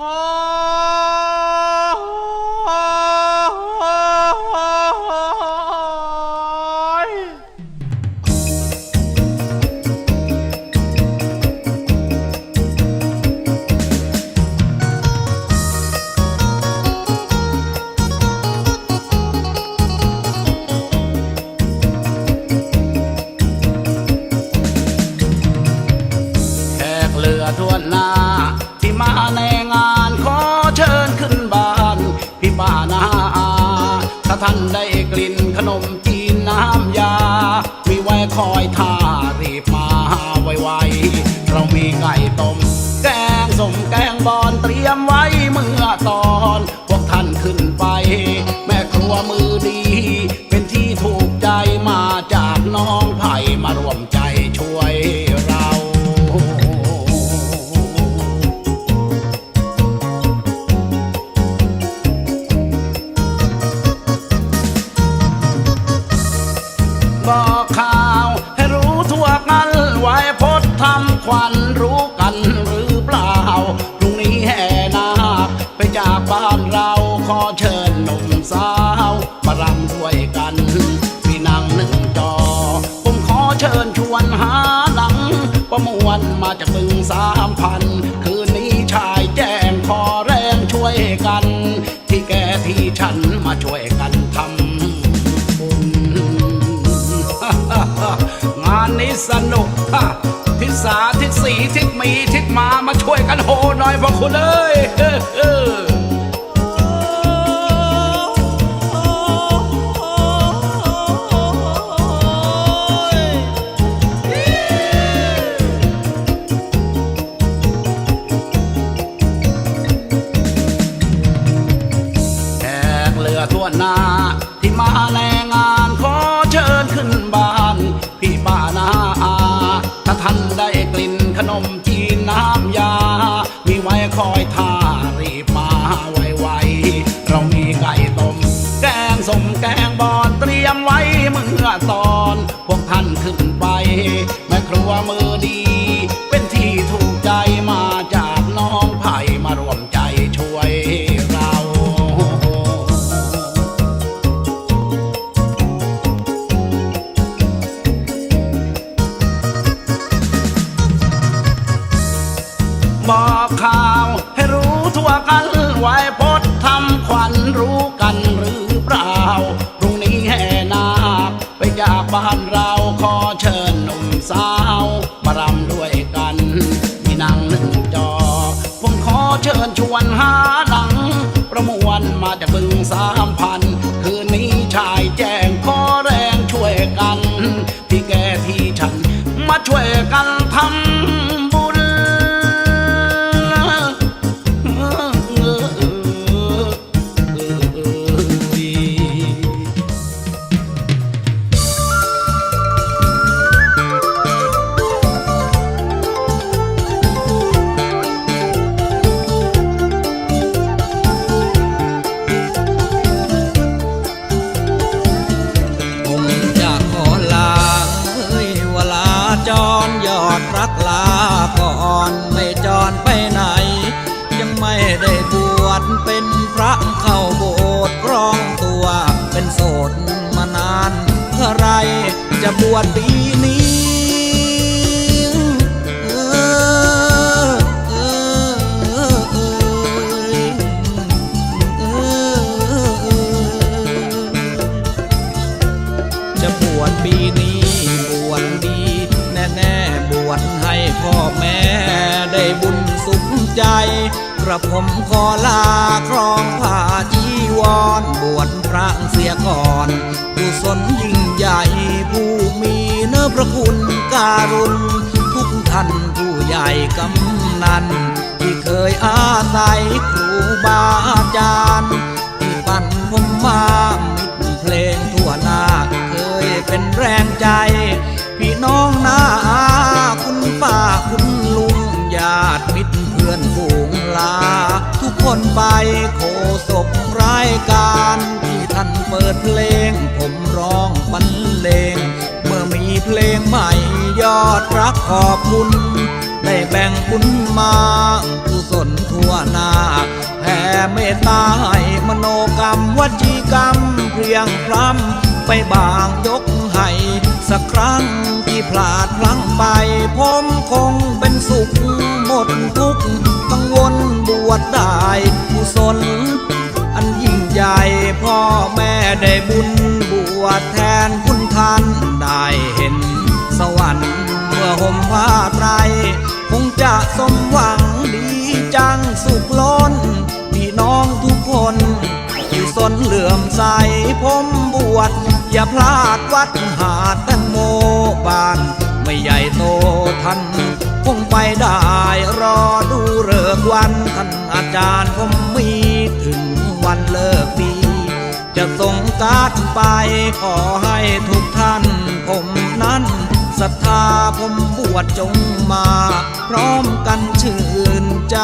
แขกเรือทวนหน้าที่มาในงาน ท่านได้กลิ่นขนมจีนน้ำยา มีไว้คอยท่ารีบมาไวๆเรามีไก่ต้ม แกงสมแกงบอนเตรียมไว้เมื่อตอนพวกท่านขึ้น วันรู้กันหรือเปล่าพรุ่งนี้แห่นาคไปจากบ้านเราขอเชิญหนุ่มสาวมารำด้วยกันมีนังหนึ่งจอ ผมขอเชิญชวนหาหนัง ประมวลมาจากบึงสามพัน คืนนี้ชายแจ้งขอแรงช่วยกัน ที่แกที่ฉันมาช่วยกันทำบุญงานนี้สนุกฮะ ทิศสาทิศสีทิศมีทิศมามาช่วยกันโหหน่อยพวกคุณเอ้ยเออเออแขกเรือทั่วหน้า ขนมจีนน้ำยา มีไว้คอยท่ารีบมาไวๆเรามีไก่ต้ม แกงสมแกงบอนเตรียมไว้เมื่อตอน พวกท่านขึ้นไปแม่ครัวมือดี ข่าว ให้รู้ทั่วกันไว้พดทำขวัญรู้กันหรือเปล่า พรุ่งนี้แห่นาคไปจากบ้านเราขอเชิญหนุ่มสาวมารำด้วยกันมีนังหนึ่งจอ ผมขอเชิญชวนหาหนัง ประมวลมาจากบึงสาม เป็นพระเข้าโบสถ์ร้องตัว เป็นโสดมานานเท่าไรจะบวชปีนี้จะบวชปีนี้บวชดี แน่ ๆ บวชให้พ่อแม่ได้บุญสุขใจ กระผมขอลาครองผ้าจีวร บวชพระเสียก่อนกุศลยิ่งใหญ่ผู้มีเนื้อพระคุณการุณ ทุกท่านผู้ใหญ่กำนัน ที่เคยอาศัยครูบาอาจารย์ที่ปั่นผมมา คนไปโคศกรายการที่ท่านเปิดเพลง ผมร้องบรรเลง เมื่อมีเพลงใหม่ยอดรักขอบคุณ ได้แบ่งบุญมากุศลทั่วหน้าเมตตาให้มโนกรรมวจีกรรมเพียงพร้ำไปบางยกให้สักครั้งที่พลาดพลั้งไป ผมคงเป็นสุขหมดทุกข์กังวล บวชได้กุศล อันยิ่งใหญ่พ่อแม่ได้บุญบวชแทนคุณท่านได้เห็น สวรรค์เมื่อห่มผ้าไตรคงจะสมหวังดีจังสุขล้นพี่น้องทุกคนที่สนเหลื่อมใสผมบวชอย่าพลาดวัดหาดแตังโมบาน ไม่ใหญ่โตท่าน คงไปได้รอดูเลิกวันท่านอาจารย์ผมมีถึงวันเลิกดีจะส่งการ์ดไปขอให้ทุกท่าน ผมนั้นศรัทธาผมบวชจงมา พร้อมกันชื่นใจ